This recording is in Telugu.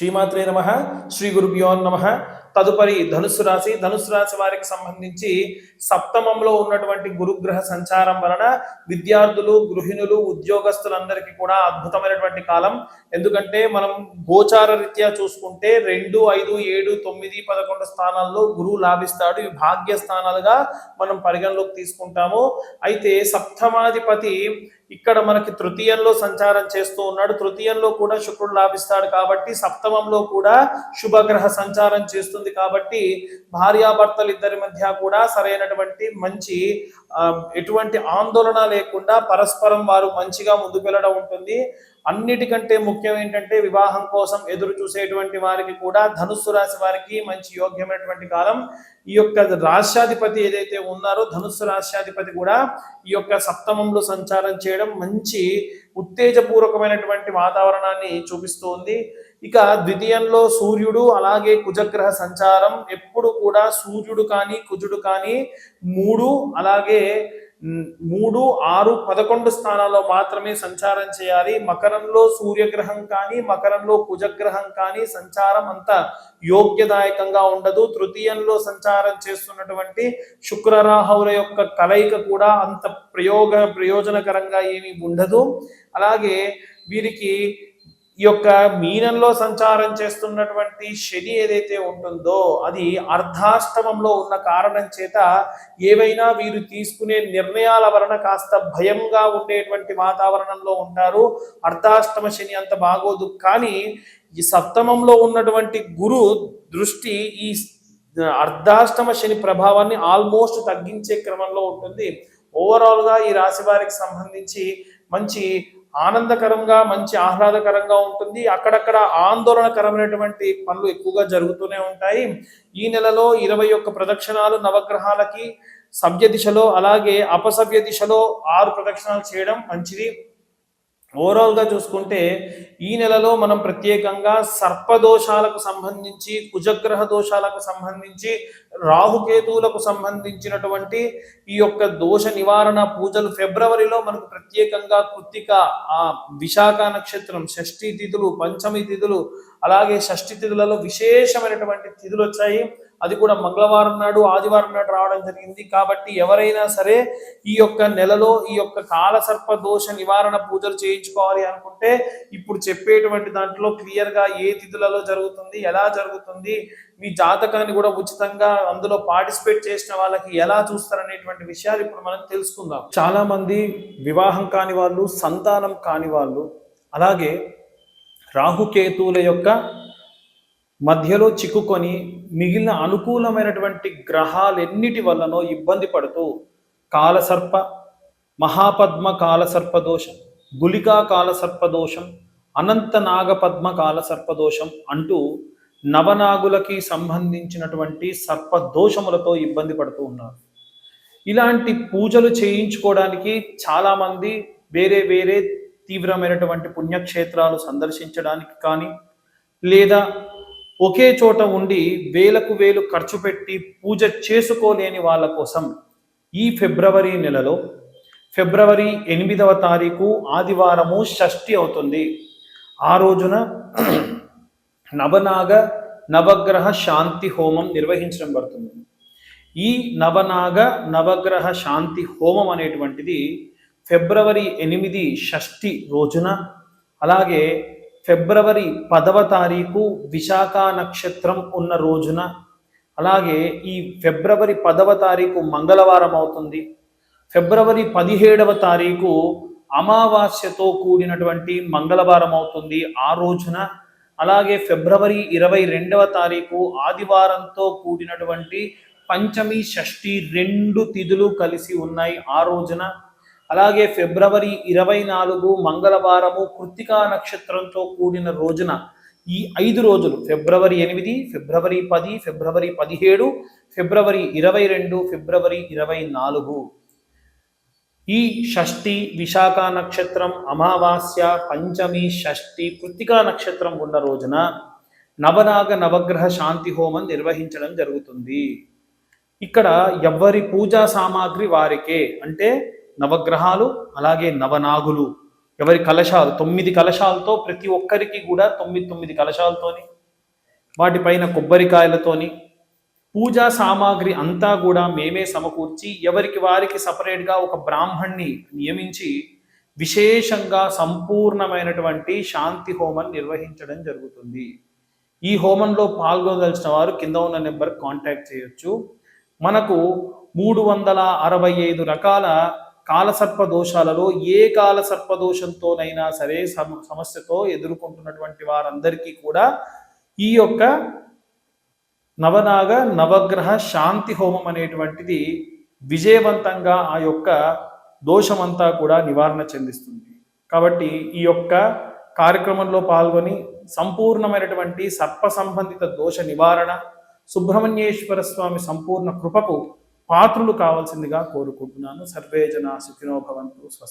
శ్రీమాత్రే నమ శ్రీ గురుభ్యో నమ. తదుపరి ధనుసు రాశి. ధనుసు రాశి వారికి సంబంధించి సప్తమంలో ఉన్నటువంటి గురుగ్రహ సంచారం వలన విద్యార్థులు గృహిణులు ఉద్యోగస్తులందరికీ కూడా అద్భుతమైనటువంటి కాలం. ఎందుకంటే మనం గోచార రీత్యా చూసుకుంటే రెండు ఐదు ఏడు తొమ్మిది పదకొండు స్థానాల్లో గురువు లాభిస్తాడు. ఇవి భాగ్య స్థానాలుగా మనం పరిగణలోకి తీసుకుంటాము. అయితే సప్తమాధిపతి ఇక్కడ మనకి తృతీయంలో సంచారం చేస్తూ ఉన్నాడు. తృతీయంలో కూడా శుక్రుడు లాభిస్తాడు కాబట్టి సప్తమంలో కూడా శుభగ్రహ సంచారం చేస్తుంది కాబట్టి భార్యాభర్తలు ఇద్దరి మధ్య కూడా సరైనటువంటి మంచి ఎటువంటి ఆందోళన లేకుండా పరస్పరం వారు మంచిగా ముందుకు వెళ్ళడం ఉంటుంది. అన్నిటికంటే ముఖ్యం ఏంటంటే వివాహం కోసం ఎదురు చూసేటువంటి వారికి కూడా ధనుస్సు రాశి వారికి మంచి యోగ్యమైనటువంటి కాలం. ఈ యొక్క రాష్ట్రాధిపతి ఏదైతే ఉన్నారో ధనుస్సు రాష్ట్రాధిపతి కూడా ఈ యొక్క సప్తమంలో సంచారం చేయడం మంచి ఉత్తేజపూర్వకమైనటువంటి వాతావరణాన్ని చూపిస్తోంది. ఇక ద్వితీయంలో సూర్యుడు అలాగే కుజగ్రహ సంచారం. ఎప్పుడు కూడా సూర్యుడు కానీ కుజుడు కానీ మూడు అలాగే మూడు ఆరు పదకొండు స్థానాల్లో మాత్రమే సంచారం చేయాలి. మకరంలో సూర్యగ్రహం కానీ మకరంలో కుజగ్రహం కానీ సంచారం అంత యోగ్యదాయకంగా ఉండదు. తృతీయంలో సంచారం చేస్తున్నటువంటి శుక్రరాహువుల యొక్క కలయిక కూడా అంత ప్రయోగ ప్రయోజనకరంగా ఏమీ ఉండదు. అలాగే వీరికి ఈ యొక్క మీనంలో సంచారం చేస్తున్నటువంటి శని ఏదైతే ఉంటుందో అది అర్ధాష్టమంలో ఉన్న కారణం చేత ఏవైనా వీరు తీసుకునే నిర్ణయాల వలన కాస్త భయంగా ఉండేటువంటి వాతావరణంలో ఉంటారు. అర్ధాష్టమ శని అంత బాగోదు. కానీ ఈ సప్తమంలో ఉన్నటువంటి గురు దృష్టి ఈ అర్ధాష్టమ శని ప్రభావాన్ని ఆల్మోస్ట్ తగ్గించే క్రమంలో ఉంటుంది. ఓవరాల్గా ఈ రాశి వారికి సంబంధించి మంచి ఆనందకరంగా మంచి ఆహ్లాదకరంగా ఉంటుంది. అక్కడక్కడ ఆందోళనకరమైనటువంటి పనులు ఎక్కువగా జరుగుతూనే ఉంటాయి. ఈ నెలలో ఇరవై ఒక్క ప్రదక్షిణాలు నవగ్రహాలకి సభ్య దిశలో అలాగే అపసభ్య దిశలో ఆరు ప్రదక్షిణాలు చేయడం మంచిది. ఓవరాల్గా చూసుకుంటే ఈ నెలలో మనం ప్రత్యేకంగా సర్పదోషాలకు సంబంధించి కుజగ్రహ దోషాలకు సంబంధించి రాహుకేతువులకు సంబంధించినటువంటి ఈ యొక్క దోష నివారణ పూజలు ఫిబ్రవరిలో మనకు ప్రత్యేకంగా కృత్తిక ఆ విశాఖ నక్షత్రం షష్ఠి తిథులు పంచమి తిథులు అలాగే షష్ఠి తిథులలో విశేషమైనటువంటి తిథులు వచ్చాయి. అది కూడా మంగళవారం నాడు ఆదివారం నాడు రావడం జరిగింది. కాబట్టి ఎవరైనా సరే ఈ యొక్క నెలలో ఈ యొక్క కాలసర్ప దోష నివారణ పూజలు చేయించుకోవాలి అనుకుంటే ఇప్పుడు చెప్పేటువంటి దాంట్లో క్లియర్గా ఏ తిథులలో జరుగుతుంది ఎలా జరుగుతుంది మీ జాతకాన్ని కూడా ఉచితంగా అందులో పార్టిసిపేట్ చేసిన వాళ్ళకి ఎలా చూస్తారనేటువంటి విషయాలు ఇప్పుడు మనం తెలుసుకుందాం. చాలా మంది వివాహం కాని వాళ్ళు సంతానం కాని వాళ్ళు అలాగే రాహుకేతువుల యొక్క మధ్యలో చిక్కుకొని మిగిలిన అనుకూలమైనటువంటి గ్రహాలెన్నిటి వల్లనో ఇబ్బంది పడుతూ కాలసర్ప మహాపద్మ కాలసర్పదోషం గులికా కాలసర్పదోషం అనంత నాగపద్మ కాలసర్ప అంటూ నవనాగులకి సంబంధించినటువంటి సర్పదోషములతో ఇబ్బంది పడుతూ ఉన్నారు. ఇలాంటి పూజలు చేయించుకోవడానికి చాలామంది వేరే వేరే తీవ్రమైనటువంటి పుణ్యక్షేత్రాలు సందర్శించడానికి కానీ లేదా ఒకే చోట ఉండి వేలకు వేలు ఖర్చు పెట్టి పూజ చేసుకోలేని వాళ్ళ కోసం ఈ ఫిబ్రవరి నెలలో ఫిబ్రవరి ఎనిమిదవ తారీఖు ఆదివారము షష్ఠి అవుతుంది. ఆ రోజున నవనాగ నవగ్రహ శాంతి హోమం నిర్వహించడం పడుతుంది. ఈ నవనాగ నవగ్రహ శాంతి హోమం అనేటువంటిది ఫిబ్రవరి ఎనిమిది షష్ఠి రోజున అలాగే ఫిబ్రవరి పదవ తారీఖు విశాఖ నక్షత్రం ఉన్న రోజున అలాగే ఈ ఫిబ్రవరి పదవ తారీఖు మంగళవారం అవుతుంది. ఫిబ్రవరి పదిహేడవ తారీఖు అమావాస్యతో కూడినటువంటి మంగళవారం అవుతుంది ఆ రోజున. అలాగే ఫిబ్రవరి ఇరవై రెండవ తారీఖు ఆదివారంతో కూడినటువంటి పంచమి షష్ఠి రెండు తిథులు కలిసి ఉన్నాయి ఆ రోజున. అలాగే ఫిబ్రవరి ఇరవై నాలుగు మంగళవారము కృత్తికా నక్షత్రంతో కూడిన రోజున ఈ ఐదు రోజులు ఫిబ్రవరి ఎనిమిది ఫిబ్రవరి పది ఫిబ్రవరి పదిహేడు ఫిబ్రవరి ఇరవై రెండు ఫిబ్రవరి ఇరవై నాలుగు. ఈ షష్ఠి విశాఖ నక్షత్రం అమావాస్య పంచమి షష్ఠి కృత్తికా నక్షత్రం ఉన్న రోజున నవనాగ నవగ్రహ శాంతి హోమం నిర్వహించడం జరుగుతుంది. ఇక్కడ ఎవ్వరి పూజా సామాగ్రి వారికే అంటే నవగ్రహాలు అలాగే నవనాగులు. ఎవరి కలశాలు? తొమ్మిది కలశాలతో ప్రతి ఒక్కరికి కూడా తొమ్మిది తొమ్మిది కలశాలతోని వాటిపైన కొబ్బరికాయలతోని పూజా సామాగ్రి అంతా కూడా మేమే సమకూర్చి ఎవరికి వారికి సపరేట్గా ఒక బ్రాహ్మణ్ణి నియమించి విశేషంగా సంపూర్ణమైనటువంటి శాంతి హోమం నిర్వహించడం జరుగుతుంది. ఈ హోమంలో పాల్గొనదలిచిన వారు కింద ఉన్న నెంబర్ కాంటాక్ట్ చేయొచ్చు. మనకు మూడు వందల అరవై ఐదు రకాల కాలసర్ప దోషాలలో ఏ కాలసర్ప దోషంతోనైనా సరే సమ- సమస్యతో ఎదుర్కొంటున్నటువంటి వారందరికీ కూడా ఈ యొక్క నవనాగ నవగ్రహ శాంతి హోమం అనేటువంటిది విజయవంతంగా ఆ యొక్క దోషమంతా కూడా నివారణ చెందిస్తుంది. కాబట్టి ఈ యొక్క కార్యక్రమంలో పాల్గొని సంపూర్ణమైనటువంటి సర్ప సంబంధిత దోష నివారణ సుబ్రహ్మణ్యేశ్వర స్వామి సంపూర్ణ కృపకు పాత్రులు కావాల్సిందిగా కోరుకుంటున్నాను. సర్వే జన సుఖినోభవంతు స్వస్తి